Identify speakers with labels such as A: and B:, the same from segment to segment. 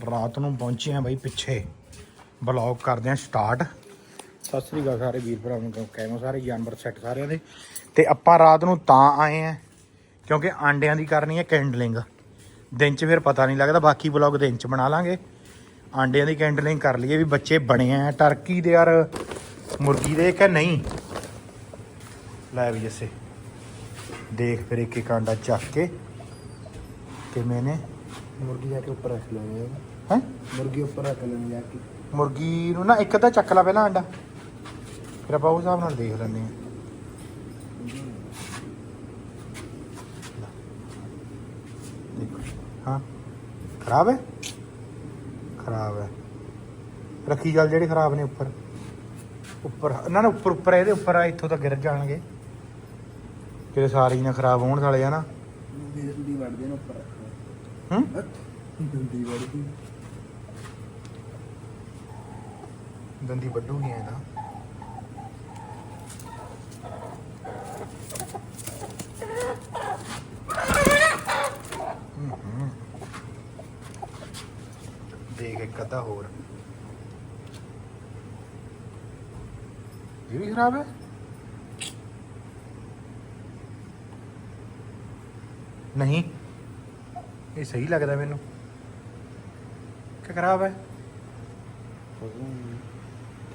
A: ਰਾਤ ਨੂੰ ਪਹੁੰਚੇ ਆ ਬਾਈ ਪਿੱਛੇ। ਬਲੌਗ ਕਰਦੇ ਆ ਸਟਾਰਟ ਸਤਿ ਸ੍ਰੀ ਅਕਾਲ ਸਾਰੇ ਵੀਰ ਭਰਾਵਾਂ ਨੂੰ ਕਹਿਮੋ ਸਾਰੇ? ਜਾਨਵਰ ਸੈੱਟ ਸਾਰਿਆਂ ਦੇ। ਤੇ ਆਪਾਂ ਰਾਤ ਨੂੰ ਤਾਂ ਆਏ ਆ ਕਿਉਂਕਿ ਆਂਡਿਆਂ ਦੀ ਕਰਨੀ ਹੈ ਕੈਂਡਲਿੰਗ ਦਿਨ 'ਚ ਫਿਰ ਪਤਾ ਨਹੀਂ ਲੱਗਦਾ, ਬਾਕੀ ਬਲੌਗ ਦਿਨ 'ਚ ਬਣਾ ਲਾਂਗੇ। ਆਂਡਿਆਂ ਦੀ ਕੈਂਡਲਿੰਗ ਕਰ ਲਈਏ ਵੀ ਬੱਚੇ ਬਣੇ ਆ। ਟਰਕੀ ਦੇ ਯਾਰ, ਮੁਰਗੀ ਦੇ ਕਿ ਨਹੀਂ? ਲੈ ਵੀ ਜੱਸੇ। ਦੇਖ ਫਿਰ ਇੱਕ ਇੱਕ ਆਂਡਾ ਚੱਕ ਕੇ ਕਿਵੇਂ ਨੇ।
B: ਮੁਰਗੀ ਜਾ ਕੇ ਉੱਪਰ ਰੱਖ ਲੈਣੀ
A: ਹੈ?
B: ਮੁਰਗੀ ਉੱਪਰ ਰੱਖ ਲੈਣੀ ਜਾ ਕੇ।
A: ਮੁਰਗੀ ਨੂੰ ਨਾ ਇੱਕ ਤਾਂ ਚੱਕ ਲਾ ਪਹਿਲਾਂ ਆਂਡਾ ਫਿਰ ਆਪਾਂ ਉਸ ਹਿਸਾਬ ਨਾਲ ਦੇਖ ਲੈਂਦੇ ਹਾਂ। ਲੈ। ਦੇਖੋ ਹਾਂ ਖਰਾਬ ਹੈ? ਖਰਾਬ ਹੈ। ਰੱਖੀ ਗੱਲ ਜਿਹੜੇ ਖਰਾਬ ਨੇ ਉੱਪਰ। ਉੱਪਰ ਨਾ ਨਾ ਉੱਪਰ ਉੱਪਰ ਇਹਦੇ ਉੱਪਰ ਆ ਇੱਥੋਂ ਤਾਂ ਗਿਰ ਜਾਣਗੇ। ਕਿਤੇ ਸਾਰੇ ਹੀ ਨਾ ਖਰਾਬ ਹੋਣ ਸਾਲੇ ਆ ਨਾ।
B: ਦੰਦੀ ਵੜਦੇ ਨੇ ਉੱਪਰ। ਦੰਦੀ ਵੜਦੀ
A: ਦੰਦੀ ਵੱਡੂਗੀ ਐ ਤਾਂ ਹੂੰ। ਦੇਖ ਇੱਕ ਅੱਧਾ ਹੋਰ ਇਹ ਵੀ ਖਰਾਬ ਹੈ ਨਹੀਂ ਇਹ ਸਹੀ ਲੱਗਦਾ ਮੈਨੂੰ। ਕਿ ਖਰਾਬ ਹੈ?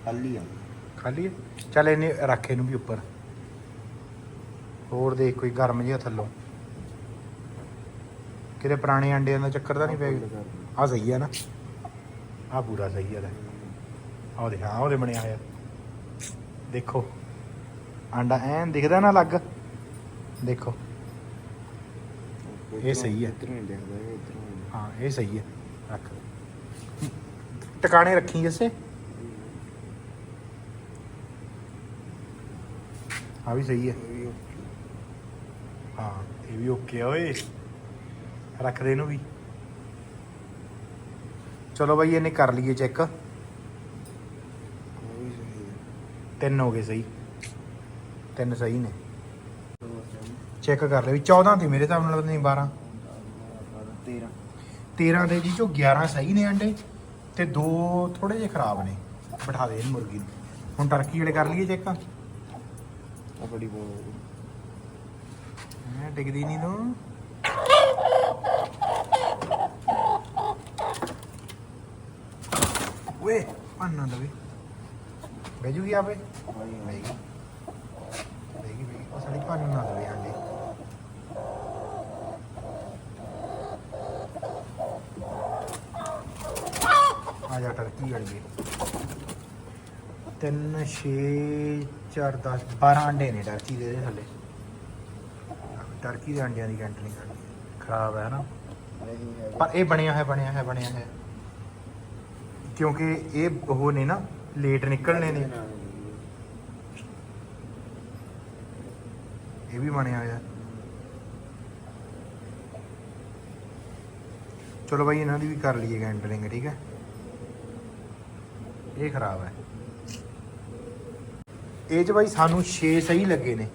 B: ਖਾਲੀ ਆ।
A: ਖਾਲੀ ਹੈ? ਚੱਲ ਇਹਨੇ ਰੱਖ ਇਹਨੂੰ ਵੀ ਉੱਪਰ। ਹੋਰ ਦੇਖ ਕੋਈ ਗਰਮ ਜਿਹਾ ਥੱਲੋਂ। ਕਿਤੇ ਪੁਰਾਣੇ ਅੰਡਿਆਂ ਦਾ ਚੱਕਰ ਤਾਂ ਨਹੀਂ ਪੈ ਗਿਆ? ਆ ਸਹੀ ਹੈ ਨਾ। ਆ ਪੂਰਾ ਸਹੀ ਹੈ ਲੈ। ਆਹ ਦੇ ਹਾਂ ਉਹਦੇ ਬਣਿਆ ਹੋਇਆ। ਦੇਖੋ। ਆਂਡਾ ਐਨ ਦਿਖਦਾ ਨਾ ਲੱਗ ਦੇਖੋ। ਇਹ ਸਹੀ ਹੈ।
B: ਇਧਰੋਂ ਹੀ ਦੇਖਦਾ ਇਹ ਇਧਰੋਂ
A: ਹਾਂ। ਇਹ ਸਹੀ ਹੈ। ਰੱਖ ਟਿਕਾਣੇ ਰੱਖੀ ਜੈਸੇ। ਆ ਵੀ ਸਹੀ ਹੈ। ਹਾਂ ਇਹ ਵੀ ਓਕੇ ਆ ਓਏ। ਰੱਖ ਦੇ ਇਹਨੂੰ ਵੀ। ਚਲੋ ਬਾਈ ਇਹਨੇ ਕਰ ਲਈਏ ਚੈੱਕ ਤਿੰਨ ਹੋ ਗਏ ਸਹੀ। ਤਿੰਨ ਸਹੀ ਨੇ। ਚੈੱਕ ਕਰ ਲੈ ਵੀ 14 ਤੇ ਮੇਰੇ ਹਿਸਾਬ ਨਾਲ ਨਹੀਂ 12
B: 13
A: 13 ਦੇ ਜੀ ਚੋਂ 11 ਸਹੀ ਨੇ ਅੰਡੇ ਤੇ ਦੋ ਥੋੜੇ ਜਿਹੇ ਖਰਾਬ ਨੇ ਬਿਠਾ ਦੇ ਮੁਰਗੀ ਨੂੰ। ਹੁਣ ਟਰਕੀ ਵਾਲੇ ਕਰ ਲਈਏ ਚੈੱਕ।
B: ਆ ਬੜੀ ਬਹੁਤ
A: ਮੈਂ ਟਿਕਦੀ ਨਹੀਂ ਨੂੰ ਓਏ ਪੰਨਾ ਲਵੇ ਭੇਜੂ ਕੀ ਆਪੇ? ਬੈਗੀ ਬੈਗੀ ਉਹ ਸਾਡੀ ਪੰਨ ਲਵੇ ਆਂਡੇ ਆ ਤਿੰਨ 6 4 10 12 ਅੰਡੇ ਨੇ ਟਰਕੀ ਦੇ ਇਹਦੇ ਥੱਲੇ। ਟਰਕੀ ਦੇ ਅੰਡਿਆਂ ਦੀ ਕੰਟਰੀ ਖਰਾਬ ਹੈ ਨਾ। ਪਰ ਇਹ ਬਣਿਆ ਹੈ ਬਣਿਆ ਹੈ ਬਣਿਆ ਹੈ ਕਿਉਂਕਿ ਇਹ ਉਹ ਨੇ ਨਾ ਲੇਟ ਨਿਕਲਣੇ ਨੇ। ਇਹ ਵੀ ਬਣਿਆ ਹੋਇਆ। ਚਲੋ ਬਾਈ, ਇਹਨਾਂ ਦੀ ਵੀ ਕਰ ਲਈਏ ਗੈਂਡਲਿੰਗ ਠੀਕ ਹੈ? ਇਹ ਖਰਾਬ ਹੈ। ਇਹ ਚ ਬਾਈ ਸਾਨੂੰ 6 ਸਹੀ ਲੱਗੇ ਨੇ।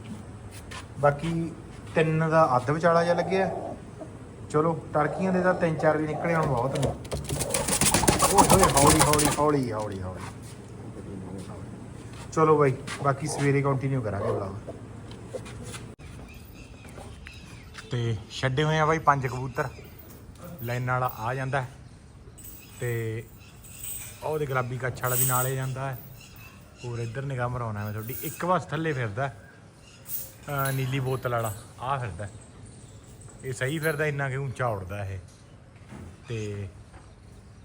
A: ਬਾਕੀ ਤਿੰਨ ਦਾ ਅੱਧ ਵਿਚਾਲਾ ਜਿਹਾ ਲੱਗਿਆ। ਚਲੋ, ਟਰਕੀਆਂ ਦੇ ਤਾਂ ਤਿੰਨ ਚਾਰ ਵੀ ਨਿਕਲੇ ਹੁਣ ਬਹੁਤ ਨੇ। ਓਏ ਹੋਏ, ਹੌਲੀ ਹੌਲੀ ਹੌਲੀ ਹੌਲੀ ਹੌਲੀ। ਚਲੋ ਬਾਈ, ਬਾਕੀ ਸਵੇਰੇ ਕੰਟੀਨਿਊ ਕਰਾਂਗੇ ਵਲੌਗ ਤੇ ਛੱਡੇ ਹੋਏ ਆ ਬਾਈ ਪੰਜ ਕਬੂਤਰ। ਲਾਈਨ ਵਾਲਾ ਆ ਜਾਂਦਾ ਹੈ। ਤੇ ਉਹਦੇ ਗੁਲਾਬੀ ਕੱਛ ਵਾਲਾ ਵੀ ਨਾਲੇ ਜਾਂਦਾ ਹੈ। ਹੋਰ ਇੱਧਰ ਨਿਗਾਹ ਮਰਾਉਣਾ ਮੈਂ ਤੁਹਾਡੀ। ਇੱਕ ਵਾਰ ਥੱਲੇ ਫਿਰਦਾ ਨੀਲੀ ਬੋਤਲ ਵਾਲਾ, ਆ ਫਿਰਦਾ ਇਹ ਸਹੀ ਫਿਰਦਾ, ਇੰਨਾ ਕਿ ਉੱਚਾ ਉੱਡਦਾ ਇਹ। ਤੇ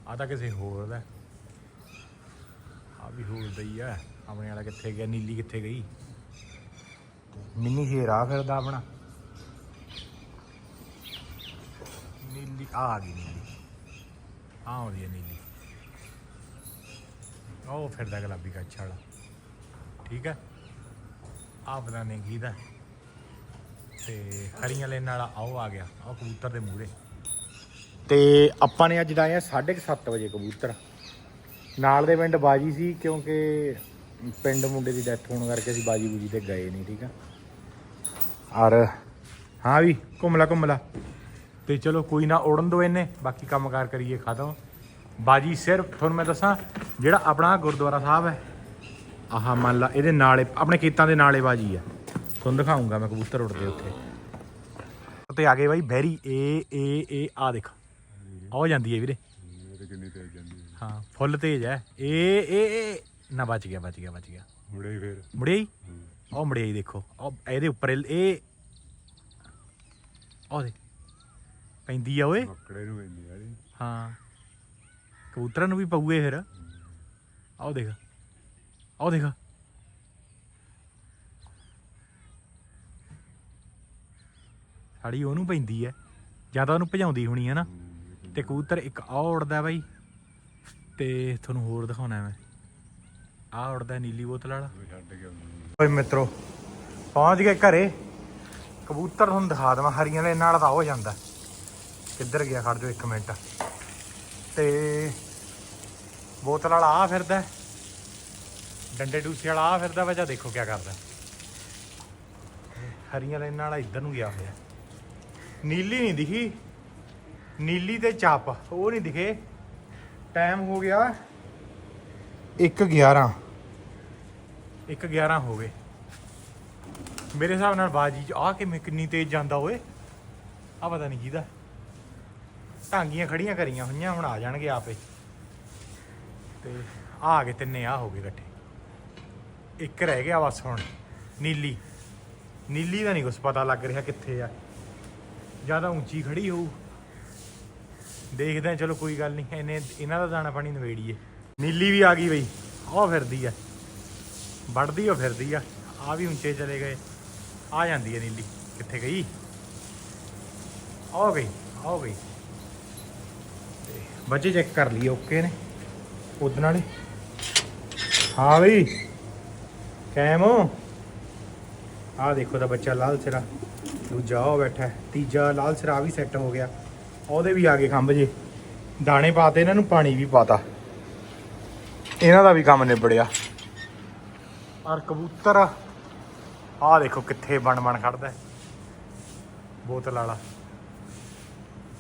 A: ਆ ਤਾਂ ਕਿਸੇ ਹੋਰ ਦਾ ਆ ਵੀ ਹੋਰ ਦਾ ਹੀ ਆ। ਆਪਣੇ ਵਾਲਾ ਕਿੱਥੇ ਗਿਆ? ਨੀਲੀ ਕਿੱਥੇ ਗਈ? ਤੇ ਮਿੰਨੀ ਸ਼ੇਰ ਆ ਫਿਰਦਾ ਆਪਣਾ। ਨੀਲੀ, ਆ ਆ ਗਈ ਨੀਲੀ। ਆ ਆਉਂਦੀ ਹੈ ਨੀਲੀ। ਉਹ ਫਿਰਦਾ ਗੁਲਾਬੀ ਕੱਛ ਵਾਲਾ। ਠੀਕ ਹੈ ਆ ਪਤਾ ਨਹੀਂ ਕਿਹਦਾ ਤੇ ਹਰੀਆਂ ਲੈਣ ਵਾਲਾ ਆਓ ਆ ਗਿਆ। ਉਹ ਕਬੂਤਰ ਦੇ ਮੂਹਰੇ। ਤੇ ਆਪਾਂ ਨੇ ਅੱਜ ਲਾਏ ਆ 7:30 ਵਜੇ ਕਬੂਤਰ। ਨਾਲ ਦੇ ਪਿੰਡ ਬਾਜੀ ਸੀ, ਕਿਉਂਕਿ ਪਿੰਡ ਮੁੰਡੇ ਦੀ ਡੈਥ ਹੋਣ ਕਰਕੇ ਅਸੀਂ ਬਾਜੀ ਬੂਜੀ ਤੇ ਗਏ ਨਹੀਂ, ਠੀਕ ਆ? ਔਰ, ਹਾਂ ਵੀ, ਘੁੰਮਲਾ ਘੁੰਮਲਾ। ਤੇ ਚਲੋ ਕੋਈ ਨਾ, ਉੜਨ ਦੋ ਇਹਨੇ। ਬਾਕੀ ਕੰਮਕਾਰ ਕਰੀਏ ਖਤਮ। ਬਾਜੀ ਸਿਰਫ, ਤੁਹਾਨੂੰ ਮੈਂ ਦੱਸਾਂ ਜਿਹੜਾ ਆਪਣਾ ਗੁਰਦੁਆਰਾ ਸਾਹਿਬ ਹੈ ਆਹ ਮੰਨ ਲਾ ਇਹਦੇ ਨਾਲੇ ਆਪਣੇ ਖੇਤਾਂ ਦੇ ਨਾਲੇ ਬਾਜੀ ਆ। ਤੁਹਾਨੂੰ ਦਿਖਾਉਂਗਾ ਮੈਂ ਕਬੂਤਰ ਉੱਡਦੇ ਉੱਥੇ। ਉੱਤੇ ਆ ਗਏ ਬਾਈ ਬੈਰੀ ਏ ਏ ਏ ਆ ਦੇਖ। ਆਉ ਜਾਂਦੀ ਹੈ ਵੀਰੇ।
C: ਇਹ ਤੇ ਕਿੰਨੀ ਤੇਜ਼ ਜਾਂਦੀ ਹੈ
A: ਹਾਂ ਫੁੱਲ ਤੇਜ਼ ਹੈ। ਏ ਏ ਏ ਨਾ ਬਚ ਗਿਆ ਬਚ ਗਿਆ ਬਚ ਗਿਆ।
C: ਮੁੜੇ ਹੀ ਫੇਰ।
A: ਮੁੜਿਆ ਹੀ? ਉਹ ਮੁੜਿਆ ਹੀ ਦੇਖੋ। ਉਹ ਇਹਦੇ ਉੱਪਰ ਇਹ- ਉਹ ਦੇ ਪੈਂਦੀ ਆ ਓਏ।
C: ਮੱਕੜੇ ਨੂੰ ਪੈਂਦੀ ਯਾਰੀ
A: ਹਾਂ। ਕਬੂਤਰਾਂ ਨੂੰ ਵੀ ਪਊਏ ਫਿਰ। ਆਓ ਦੇਖ। ਆਓ ਦੇਖ। ਸਾੜੀ ਉਹਨੂੰ ਪੈਂਦੀ ਐ। ਜਾਂ ਤਾਂ ਉਹਨੂੰ ਭਜਾਉਂਦੀ ਹੋਣੀ ਹੈ ਨਾ। ਤੇ ਕਬੂਤਰ ਇੱਕ ਆ ਉੜਦਾ ਬਾਈ। ਤੇ ਤੁਹਾਨੂੰ ਹੋਰ ਦਿਖਾਉਣਾ ਮੈਂ। ਆ ਉੜਦਾ ਨੀਲੀ ਬੋਤਲ ਵਾਲਾ। ਓਏ ਮਿੱਤਰੋ, ਪਹੁੰਚ ਗਏ ਘਰੇ। ਕਬੂਤਰ ਤੁਹਾਨੂੰ ਦਿਖਾ ਦਵਾਂ, ਹਰੀਆਂ ਦੇ ਨਾਲ ਤਾਂ ਹੋ ਜਾਂਦਾ। ਕਿੱਧਰ ਗਿਆ ਖੜ ਜਾਓ ਇੱਕ ਮਿੰਟ। ਤੇ ਬੋਤਲ ਵਾਲਾ ਆ ਫਿਰਦਾ ਡੰਡੇ ਡੂਸੇ ਵਾਲਾ ਆ ਫਿਰਦਾ ਵਜਾ ਦੇਖੋ ਕੀ ਕਰਦਾ ਹਰੀਆਂ ਦੇ ਵਾਲਾ ਇੱਧਰ ਨੂੰ ਗਿਆ ਹੋਇਆ। ਨੀਲੀ ਨਹੀਂ ਦਿਖੀ। ਨੀਲੀ ਤੇ ਚੱਪ, ਉਹ ਨਹੀਂ ਦਿਖੇ। ਟਾਈਮ ਹੋ ਗਿਆ 1:11 ਇੱਕ 11 ਹੋ ਗਏ। ਮੇਰੇ ਹਿਸਾਬ ਨਾਲ ਬਾਜੀ ਚ ਆ ਕਿਵੇਂ ਕਿੰਨੀ ਤੇਜ਼ ਜਾਂਦਾ ਓਏ। ਆ ਪਤਾ ਨਹੀਂ ਕਿਹਦਾ। ਟਾਂਗੀਆਂ ਖੜੀਆਂ ਕਰੀਆਂ ਹੋਈਆਂ, ਹੁਣ ਆ ਜਾਣਗੇ ਆਪੇ। ਤੇ ਆ ਗਏ ਤਿੰਨੇ ਆ ਹੋ ਗਏ ਇਕੱਠੇ। ਇੱਕ ਰਹਿ ਗਿਆ ਬਸ ਹੁਣ, ਨੀਲੀ। ਨੀਲੀ ਦਾ ਨਹੀਂ ਕੁਛ ਪਤਾ ਲੱਗ ਰਿਹਾ ਕਿੱਥੇ ਆ। ਜ਼ਿਆਦਾ ਉੱਚੀ ਖੜੀ ਹੋਊ। ਦੇਖਦੇ ਆ ਚਲੋ ਕੋਈ ਗੱਲ ਨਹੀਂ, ਇਹਨੇ, ਇਹਨਾਂ ਦਾ ਦਾਣਾ ਪਾਣੀ ਨਵੇੜੀਏ ਨੀਲੀ ਵੀ ਆ ਗਈ ਬਈ ਉਹ ਫਿਰਦੀ ਆ। ਵੜਦੀ ਉਹ ਫਿਰਦੀ ਆ। ਆ ਵੀ ਉੱਚੇ ਚਲੇ ਗਏ। ਆ ਜਾਂਦੀ ਹੈ ਨੀਲੀ। ਕਿੱਥੇ ਗਈ? ਆ ਗਈ ਆ ਗਈ। ਤੇ ਬੱਚੇ ਚੈੱਕ ਕਰ ਲਈਏ, ਓਕੇ ਨੇ? ਉਦਣ ਵਾਲੇ। ਹਾਂ ਬਈ। ਕੈਮ ਆ ਦੇਖੋ ਤਾਂ ਬੱਚਾ ਲਾਲ ਸਿਰਾ। ਦੂਜਾ ਉਹ ਬੈਠਾ ਤੀਜਾ ਲਾਲ ਸਿਰਾ ਵੀ ਸੈੱਟ ਹੋ ਗਿਆ। ਉਹਦੇ ਵੀ ਆ ਗਏ ਖੰਭ ਜੇ। ਦਾਣੇ ਪਾਤੇ, ਇਹਨਾਂ ਨੂੰ ਪਾਣੀ ਵੀ ਪਾਤਾ। ਇਹਨਾਂ ਦਾ ਵੀ ਕੰਮ ਨਿਬੜਿਆ। ਔਰ ਕਬੂਤਰ। ਆਹ ਦੇਖੋ ਕਿੱਥੇ ਬਣ ਬਣ ਖੜਦਾ ਬੋਤਲ ਵਾਲਾ।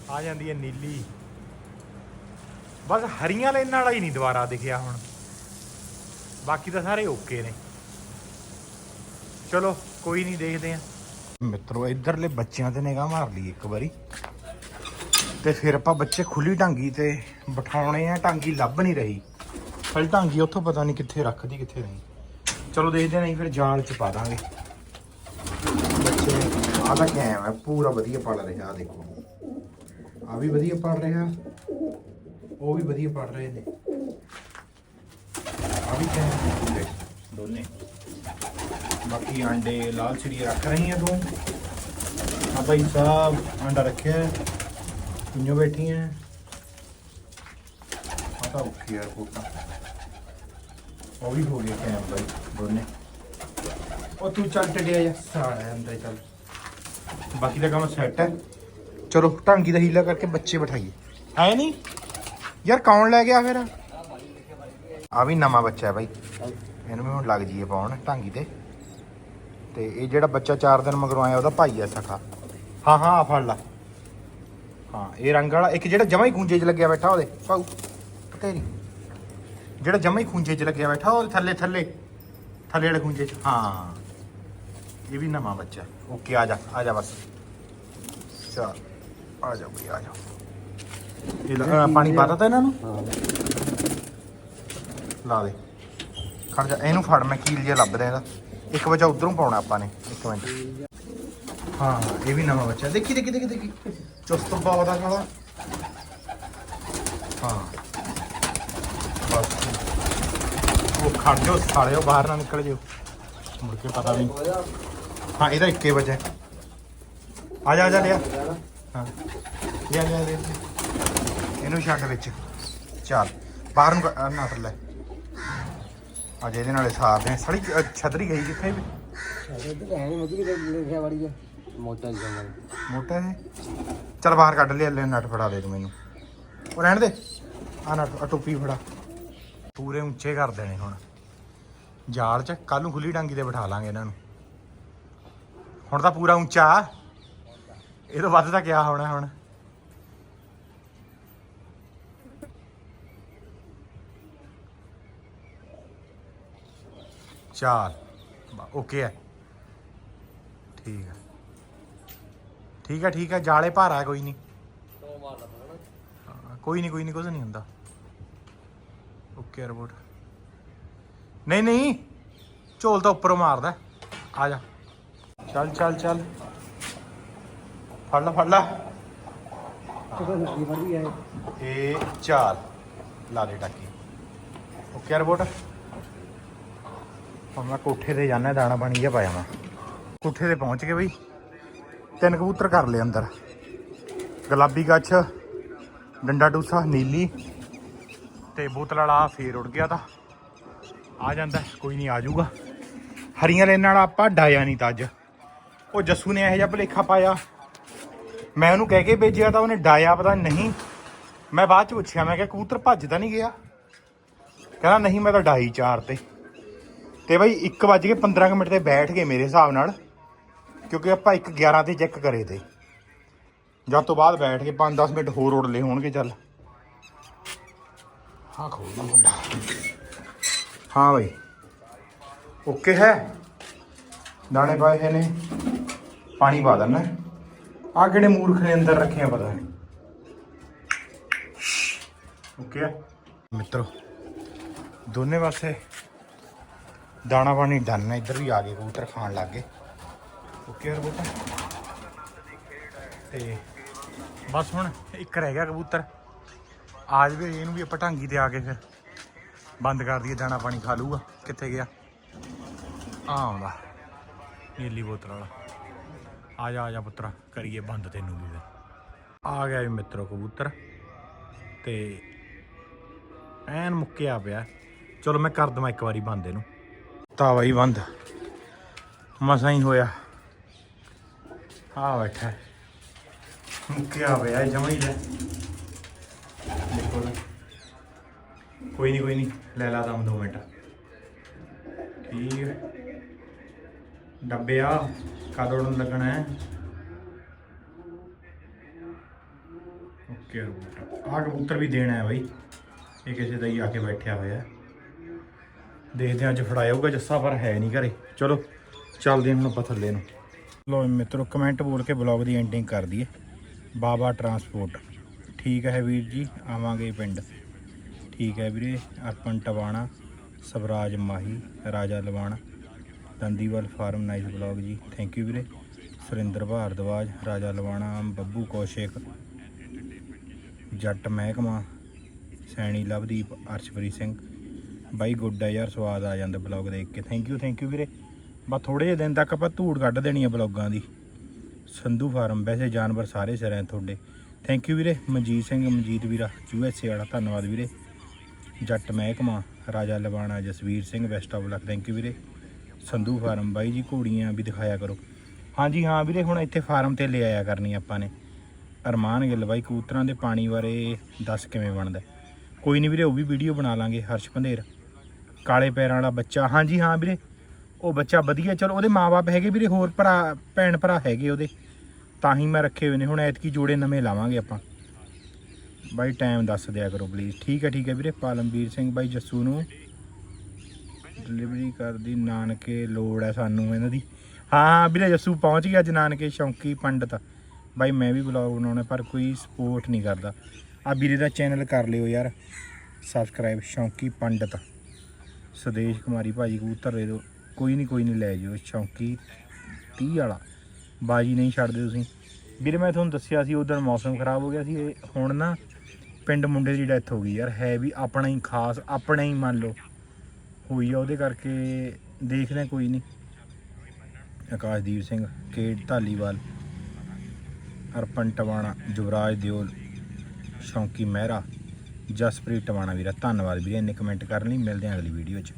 A: ਆ ਜਾਂਦੀ ਹੈ ਨੀਲੀ। ਬਸ ਹਰੀਆਂ ਲੈਣ ਵਾਲਾ ਹੀ ਨਹੀਂ ਦੁਬਾਰਾ ਦਿਖਿਆ ਹੁਣ। ਬਾਕੀ ਤਾਂ ਸਾਰੇ ਓਕੇ ਨੇ। ਚਲੋ, ਕੋਈ ਨਹੀਂ, ਦੇਖਦੇ ਆ ਮਿੱਤਰੋ, ਇਧਰਲੇ ਬੱਚਿਆਂ ਤੇ ਨਿਗਾਹ ਮਾਰ ਲਈ ਇੱਕ ਵਾਰੀ। ਤੇ ਫਿਰ ਆਪਾਂ ਬੱਚੇ ਖੁੱਲੀ ਢਾਂਗੀ ਤੇ ਬਿਠਾਉਣੇ ਆ। ਢਾਂਗੀ ਲੱਭ ਨਹੀਂ ਰਹੀ। ਫਲ ਢਾਂਗੀ ਉੱਥੋਂ ਪਤਾ ਨਹੀਂ ਕਿੱਥੇ ਰੱਖਦੀ, ਕਿੱਥੇ ਨਹੀਂ। ਚਲੋ, ਦੇਖਦੇ ਨਹੀਂ ਫਿਰ ਜਾਲ ਚ ਪਾ ਦਾਂਗੇ। ਬੱਚੇ, ਆਹ ਤਾਂ ਕੈਮ ਹੈ, ਪੂਰਾ ਵਧੀਆ ਪੜ ਰਿਹਾ ਆ ਦੇਖੋ। ਆ ਵੀ ਵਧੀਆ ਪੜ ਰਿਹਾ। ਉਹ ਵੀ ਵਧੀਆ ਪੜ ਰਹੇ ਨੇ। ਆ ਵੀ ਪੂਰੇ ਦੋਨੇ। ਬਾਕੀ ਆਂਡੇ ਲਾਲ ਚਿੜੀ ਰੱਖ ਰਹੀ ਹੈ ਤੂੰ ਆ ਭਾਈ ਸਾਹਿਬ ਆਂਡਾ ਰੱਖਿਆ ਹੈ। ਕੁੰਨੋ ਬੈਠੀ ਹੈ? ਆ ਔਖੀ ਹੈ ਕੋਕਾ ਉਹ ਵੀ ਹੋ ਗਿਆ ਕੈਮ ਭਾਈ ਦੋਨੇ। ਉਹ ਤੂੰ ਚੱਲ ਟੜਿਆ ਜਾ। ਸਾੜਾ ਅੰਦਰ ਚੱਲ। ਬਾਕੀ ਦਾ ਕੰਮ ਸੈੱਟ ਹੈ। ਚਲੋ ਢਾਂਗੀ ਦਾ ਹੀਲਾ ਕਰਕੇ ਬੱਚੇ ਬਿਠਾਈਏ। ਹੈ ਨਹੀਂ? ਯਾਰ ਕੌਣ ਲੈ ਗਿਆ ਫਿਰ? ਆ ਵੀ ਨਵਾਂ ਬੱਚਾ ਹੈ ਬਾਈ। ਇਹਨੂੰ ਵੀ ਹੁਣ ਲੱਗ ਜੀਏ ਪਾਉਣ ਢਾਂਗੀ ਤੇ। ਤੇ ਇਹ ਜਿਹੜਾ ਬੱਚਾ 4 ਦਿਨ ਮਗਰੋਂ ਆਇਆ, ਉਹਦਾ ਭਾਈ ਹੈ ਸਖਾ। ਹਾਂ ਹਾਂ ਆ ਫੜ ਲਾ। ਹਾਂ, ਇਹ ਰੰਗ ਵਾਲਾ, ਇੱਕ ਜਿਹੜਾ ਜਮਾ ਹੀ ਖੂੰਜੇ 'ਚ ਲੱਗਿਆ ਬੈਠਾ ਉਹਦੇ। ਪਾਉ ਤੇਰੀ ਜਿਹੜਾ ਜਮਾ ਹੀ ਖੂੰਜੇ 'ਚ ਲੱਗਿਆ ਬੈਠਾ, ਉਹ ਥੱਲੇ ਥੱਲੇ। ਥੱਲੇ ਵਾਲੇ ਖੂੰਜੇ 'ਚ, ਹਾਂ। ਇਹ ਵੀ ਨਵਾਂ ਬੱਚਾ। ਓਕੇ, ਆ ਜਾ ਆ ਜਾ ਬਸ। ਚਲ, ਆ ਜਾ ਬਈ, ਆ ਜਾ। ਇਹ ਲ- ਅਹ ਪਾਣੀ ਪਾਤਾ ਤਾ ਇਹਨਾਂ ਨੂੰ?
B: ਹਾਂ
A: ਲਾ ਦੇ। ਖੜ ਜਾ, ਇਹਨੂੰ ਫੜ, ਮੈਂ ਕੀਲ ਜਿਹਾ ਲੱਭਦਾ ਇਹਦਾ? ਇੱਕ ਬੱਚਾ ਉਧਰੋਂ ਪਾਉਣਾ ਆਪਾਂ ਨੇ, ਇੱਕ ਮਿੰਟ। ਹਾਂ, ਇਹ ਵੀ ਨਵਾਂ ਬੱਚਾ। ਦੇਖੀ ਦੇਖੀ ਦੇਖੀ ਦੇਖੀ। ਚੁਸਤ ਬਹੁਤ ਆ ਸਾਲਾ। ਹਾਂ। ਬਸ। ਉਹ ਖੜ ਜਾਓ ਸਾਲਿਓ ਬਾਹਰ ਨਾ ਨਿਕਲ ਜਿਓ ਮੁੜ ਕੇ ਪਤਾ ਨਹੀਂ। ਹਾਂ, ਇਹਦਾ ਇੱਕੇ ਵਜੇ। ਆ ਜਾ ਆ ਜਾ, ਲਿਆ। ਹਾਂ। ਲਿਆ ਲਿਆ ਲਿਆ। ਇਹਨੂੰ ਛੱਡ ਵਿੱਚ। ਚੱਲ ਬਾਹਰ ਨੂੰ ਕ- ਅਹ ਨੱਟ ਲੈ। ਅੱਜ ਇਹਦੇ ਨਾਲੇ ਸਾਰਦੇ ਆ ਸੜੀ ਅਹ ਛਤਰੀ ਗਈ ਕਿੱਥੇ ਵੀ?
B: ਮੋਟਾ ਜਿਹਾ
A: ਮੋਟਾ ਹੈ ਚੱਲ ਬਾਹਰ ਕੱਢ ਲਿਆ ਲੈ ਨੱਟ ਫੜਾ ਦੇ ਤੂੰ ਮੈਨੂੰ। ਉਹ ਰਹਿਣ ਦੇ। ਆ ਨੱਟ ਆ ਟੋਪੀ ਫੜਾ। ਪੂਰੇ ਉੱਚੇ ਕਰ ਦੇਣੇ ਹੁਣ। ਜਾਲ ਚ ਕੱਲ ਨੂੰ ਖੁੱਲੀ ਡਾਂਗੀ ਤੇ ਬਿਠਾ ਲਾਂਗੇ ਇਹਨਾਂ ਨੂੰ। ਹੁਣ ਤਾਂ ਪੂਰਾ ਉੱਚਾ। ਇਹ ਤੋਂ ਵੱਧ ਤਾਂ ਕਿਆ ਹੋਣਾ ਹੁਣ? ਚਾਲ। ਓਕੇ ਹੈ ਠੀਕ ਹੈ ਠੀਕ ਹੈ ਠੀਕ ਹੈ ਜਾਲੇ ਭਾਰਾ ਕੋਈ ਨਹੀਂ ਕੋਈ ਨਹੀਂ ਕੋਈ ਨਹੀਂ ਕੁਝ ਨਹੀਂ ਹੁੰਦਾ। ਓਕੇ ਰਿਪੋਰਟ ਨਹੀਂ ਨਹੀਂ, ਝੋਲ ਤਾਂ ਉੱਪਰੋਂ ਮਾਰਦਾ। ਆ ਜਾ। ਚੱਲ ਚੱਲ ਚੱਲ। ਫੜ ਲੈ ਫੜ ਲੈ। ਇਹ ਚਾਲ। ਲਾ ਦੇ ਟਾਕੀ। ਓਕੇ ਰਿਪੋਰਟ ਹੁਣ ਮੈਂ ਕੋਠੇ ਤੇ ਜਾਣਾ, ਦਾਣਾ ਪਾਣੀ ਜਿਹਾ ਪਾਇਆ ਮੈਂ। ਕੋਠੇ ਤੇ ਪਹੁੰਚ ਗਏ ਬਈ। ਤਿੰਨ ਕਬੂਤਰ ਕਰ ਲਏ ਅੰਦਰ। ਗੁਲਾਬੀ ਗੱਛ, ਡੰਡਾ ਡੂਸਾ, ਨੀਲੀ ਤੇ ਬੋਤਲ ਵਾਲਾ ਫੇਰ ਉੱਡ ਗਿਆ ਤਾਂ। ਆ ਜਾਂਦਾ, ਕੋਈ ਨਹੀਂ ਆ ਜਾਊਗਾ। ਹਰੀਆਂ ਲੈਣ ਨਾਲ ਆਪਾਂ ਡਾਇਆ ਨਹੀਂ ਤਾਂ ਅੱਜ। ਉਹ ਜੱਸੂ ਨੇ ਇਹੋ ਜਿਹਾ ਭਲੇਖਾ ਪਾਇਆ। ਮੈਂ ਉਹਨੂੰ ਕਹਿ ਕੇ ਭੇਜਿਆ ਤਾਂ ਉਹਨੇ ਡਾਇਆ ਪਤਾ ਨਹੀਂ। ਮੈਂ ਬਾਅਦ ਚ ਪੁੱਛਿਆ, ਮੈਂ ਕਿਹਾ ਕਬੂਤਰ ਭੱਜਦਾ ਨਹੀਂ ਗਿਆ। ਕਹਿੰਦਾ, ਨਹੀਂ, ਮੈਂ ਤਾਂ ਡਾਈ ਚਾਰ ਤੇ। ਤੇ ਬਾਈ 1 ਵੱਜ ਕੇ 15 ਕੁ ਮਿੰਟ ਤੇ ਬੈਠ ਗਏ ਮੇਰੇ ਹਿਸਾਬ ਨਾਲ, ਕਿਉਂਕਿ ਆਪਾਂ 1 11 ਤੇ ਚੈੱਕ ਕਰੇ ਤੇ। ਜਦ ਤੋਂ ਬਾਅਦ ਬੈਠ ਕੇ 5-10 ਮਿੰਟ ਹੋਰ ਉੜ ਲਏ ਹੋਣਗੇ, ਚੱਲ। ਹਾਂ, ਖੋਲ ਮੁੰਡਾ। ਹਾਂ ਬਾਈ। ਓਕੇ ਹੈ। ਦਾਣੇ ਪਾਏ ਹੋਏ ਨੇ। ਪਾਣੀ ਪਾ ਦੇਣਾ ਆ ਕਿਹੜੇ ਮੂਰਖ ਨੇ ਅੰਦਰ ਰੱਖੇ ਪਤਾ ਨਹੀਂ। ਓਕੇ ਆ ਮਿੱਤਰੋ, ਦੋਨੇ ਪਾਸੇ ਦਾਣਾ ਪਾਣੀ ਡਨ ਹੈ ਇੱਧਰ ਵੀ ਆ ਗਏ ਕਬੂਤਰ ਖਾਣ ਲੱਗ ਗਏ। ਓਕੇ ਯਾਰ ਬੋਤਾ ਤੇ ਬਸ ਹੁਣ ਇੱਕ ਰਹਿ ਗਿਆ ਕਬੂਤਰ। ਆ ਜਵੇ ਇਹਨੂੰ ਵੀ ਆਪਾਂ ਢਾਂਗੀ ਤੇ ਆ ਕੇ ਫਿਰ ਬੰਦ ਕਰ ਦਈਏ, ਦਾਣਾ ਪਾਣੀ ਖਾ ਲੂਗਾ ਕਿੱਥੇ ਗਿਆ? ਆ ਆਉਂਦਾ। ਨੀਲੀ ਬੋਤਲ ਵਾਲਾ। ਆ ਜਾ ਆ ਜਾ ਪੁੱਤਰਾ, ਕਰੀਏ ਬੰਦ ਤੈਨੂੰ ਵੀ ਆ ਗਿਆ ਵੀ ਮਿੱਤਰੋ ਕਬੂਤਰ। ਤੇ ਐਨ ਮੁੱਕਿਆ ਪਿਆ। ਚਲੋ ਮੈਂ ਕਰ ਦਵਾਂ ਇੱਕ ਵਾਰੀ ਬੰਦ ਇਹਨੂੰ। ਤਾਂ ਬਾਈ ਬੰਦ। ਮਸਾਂ ਹੀ ਹੋਇਆ। ਆ ਬੈਠਾ। ਮੁੱਕਿਆ ਪਿਆ ਜਮਾਂ ਹੀ ਲੈ। ਦੇਖੋ ਨਾ। ਕੋਈ ਨਹੀਂ ਕੋਈ ਨਹੀਂ ਲੈ ਲਾ ਦਮ 2 ਮਿੰਟ। ਠੀਕ ਹੈ। ਡੱਬਿਆ, ਕਦੋਂ ਨੂੰ ਲੱਗਣਾ ਹੈ? ਓਕੇ ਆ ਕਬੂਤਰ ਵੀ ਦੇਣਾ ਹੈ ਬਾਈ। ਇਹ ਕਿਸੇ ਦਾ ਹੀ ਆ ਕੇ ਬੈਠਿਆ ਹੋਇਆ। ਹੈ। ਦੇਖਦੇ ਹਾਂ ਅੱਜ ਫੜਾਇਆ ਹੋਊਗਾ, ਜੱਸਾ, ਪਰ ਹੈ ਨਹੀਂ ਘਰੇ। ਚਲੋ, ਚੱਲਦੇ ਹਾਂ ਹੁਣ ਆਪਾਂ ਥੱਲੇ ਨੂੰ। ਲੋ ਮਿੱਤਰੋ ਕਮੈਂਟ ਬੋਲ ਕੇ ਬਲੌਗ ਦੀ ਐਂਡਿੰਗ ਕਰ ਦਈਏ। ਬਾਬਾ ਟਰਾਂਸਪੋਰਟ ਠੀਕ ਹੈ ਵੀਰ ਜੀ, ਆਵਾਂਗੇ ਪਿੰਡ। ਠੀਕ ਹੈ ਵੀਰੇ ਅਰਪਣ Tiwana, Swaraj Mahi, Raja Lawana. Dandiwal farm nice blog ਜੀ। ਥੈਂਕ ਯੂ ਵੀਰੇ। ਸੁਰਿੰਦਰ ਭਾਰਦਵਾਜ, ਰਾਜਾ ਲਵਾਣਾ ਬੱਬੂ ਕੌਸ਼ਿਕ, ਜੱਟ ਮਹਿਕਮਾ, ਸੈਣੀ ਲਵਦੀਪ ਅਰਸ਼ਪ੍ਰੀਤ ਸਿੰਘ। ਬਾਈ ਗੁੱਡ ਹੈ ਯਾਰ, ਸਵਾਦ ਆ ਜਾਂਦਾ ਬਲੌਗ ਦੇਖ ਕੇ। ਥੈਂਕ ਯੂ ਥੈਂਕ ਯੂ ਵੀਰੇ। ਬਸ ਥੋੜੇ ਜਿਹੇ ਦਿਨ ਤੱਕ ਆਪਾਂ ਧੂੜ ਕੱਢ ਦੇਣੀ ਆ ਬਲੌਗਾਂ ਦੀ। ਸੰਧੂ ਫਾਰਮ, ਵੈਸੇ ਜਾਨਵਰ ਸਾਰੇ ਸਿਰਾਂ ਤੁਹਾਡੇ। ਥੈਂਕ ਯੂ ਵੀਰੇ, ਮਨਜੀਤ ਸਿੰਘ, ਮਨਜੀਤ ਵੀਰਾ ਯੂ ਐਸ ਏ ਵਾਲਾ, ਧੰਨਵਾਦ ਵੀਰੇ। Jatt Mehkma, Raja Lawana, Jasvir Singh best of luck thank you ਵੀਰੇ। ਸੰਧੂ ਫਾਰਮ, ਬਾਈ ਜੀ ਘੋੜੀਆਂ ਵੀ ਦਿਖਾਇਆ ਕਰੋ। ਹਾਂਜੀ ਹਾਂ ਵੀਰੇ, ਹੁਣ ਇੱਥੇ ਫਾਰਮ ਤੇ ਲੈ ਆਇਆ ਕਰਨੀ ਆਪਾਂ ਨੇ। ਅਰਮਾਨ ਗਿੱਲ ਬਾਈ, ਕਬੂਤਰਾਂ ਦੇ ਪਾਣੀ ਬਾਰੇ ਦੱਸ ਕਿਵੇਂ ਬਣਦਾ। ਕੋਈ ਨਹੀਂ ਵੀਰੇ, ਉਹ ਵੀ ਵੀਡੀਓ ਬਣਾ ਲਾਂਗੇ, ਹਰਸ਼ ਪੰਧੇਰ। ਕਾਲੇ ਪੈਰਾਂ ਵਾਲਾ ਬੱਚਾ। ਹਾਂਜੀ, ਹਾਂ ਵੀਰੇ। ਉਹ ਬੱਚਾ ਵਧੀਆ। ਚਲੋ, ਉਹਦੇ ਮਾਪੇ ਹੈਗੇ ਵੀਰੇ, ਹੋਰ ਭਰਾ ਭੈਣ ਭਰਾ ਹੈਗੇ ਉਹਦੇ। ਤਾਂ ਹੀ ਮੈਂ ਰੱਖੇ ਹੋਏ ਨੇ। ਹੁਣ ਐਤਕੀ ਜੋੜੇ ਨਵੇਂ ਲਾਵਾਂਗੇ ਆਪਾਂ। ਬਾਈ ਟਾਈਮ ਦੱਸ ਦਿਆ ਕਰੋ ਪਲੀਜ਼ ਠੀਕ ਹੈ ਠੀਕ ਹੈ ਵੀਰੇ। ਪਾਲਮਵੀਰ ਸਿੰਘ ਬਾਈ ਜੱਸੂ ਨੂੰ ਡਿਲੀਵਰੀ ਕਰਦੀ ਨਾਨਕੇ ਲੋੜ ਹੈ ਸਾਨੂੰ ਇਹਨਾਂ ਦੀ। ਹਾਂ ਹਾਂ ਵੀਰੇ, ਜੱਸੂ ਪਹੁੰਚ ਗਿਆ ਅੱਜ ਨਾਨਕੇ ਸ਼ੌਂਕੀ ਪੰਡਤ। ਬਾਈ, ਮੈਂ ਵੀ ਬਲੌਗ ਬਣਾਉਣਾ, ਪਰ ਕੋਈ ਸਪੋਰਟ ਨਹੀਂ ਕਰਦਾ। ਆ ਵੀਰੇ ਦਾ ਚੈਨਲ ਕਰ ਲਿਓ ਯਾਰ। ਸਬਸਕ੍ਰਾਈਬ ਸ਼ੌਂਕੀ ਪੰਡਤ। ਸੁਦੇਸ਼ ਕੁਮਾਰੀ ਭਾਜੀ ਕਬੂਤਰ ਦੇ ਦਿਓ ਕੋਈ ਨਹੀਂ ਕੋਈ ਨਹੀਂ ਲੈ ਜਿਓ ਸ਼ੌਂਕੀ 30 ਵਾਲਾ। ਬਾਜੀ ਨਹੀਂ ਛੱਡਦੇ ਤੁਸੀਂ। ਵੀਰੇ, ਮੈਂ ਤੁਹਾਨੂੰ ਦੱਸਿਆ ਸੀ, ਉਦੋਂ ਮੌਸਮ ਖਰਾਬ ਹੋ ਗਿਆ ਸੀ, ਇਹ ਹੁਣ ਨਾ ਪਿੰਡ ਮੁੰਡੇ ਦੀ ਡੈਥ ਹੋ ਗਈ ਯਾਰ। ਹੈ ਵੀ ਆਪਣਾ ਹੀ ਖਾਸ, ਆਪਣਾ ਹੀ ਮੰਨ ਲਓ। ਹੋਈ ਆ ਉਹਦੇ ਕਰਕੇ ਦੇਖਦੇ ਕੋਈ ਨਹੀਂ ਆਕਾਸ਼ਦੀਪ ਸਿੰਘ ਕੇਟ ਢਾਲੀਵਾਲ ਅਰਪਨ ਟਵਾਣਾ, ਯੁਵਰਾਜ ਦਿਓਲ ਸ਼ੌਂਕੀ ਮਹਿਰਾ। ਜਸਪ੍ਰੀਤ ਟਵਾਣਾ ਵੀਰਾ ਧੰਨਵਾਦ ਵੀਰੇ ਇੰਨੇ ਕਮੈਂਟ ਕਰਨ ਲਈ ਮਿਲਦੇ ਹਾਂ ਅਗਲੀ ਵੀਡੀਓ 'ਚ।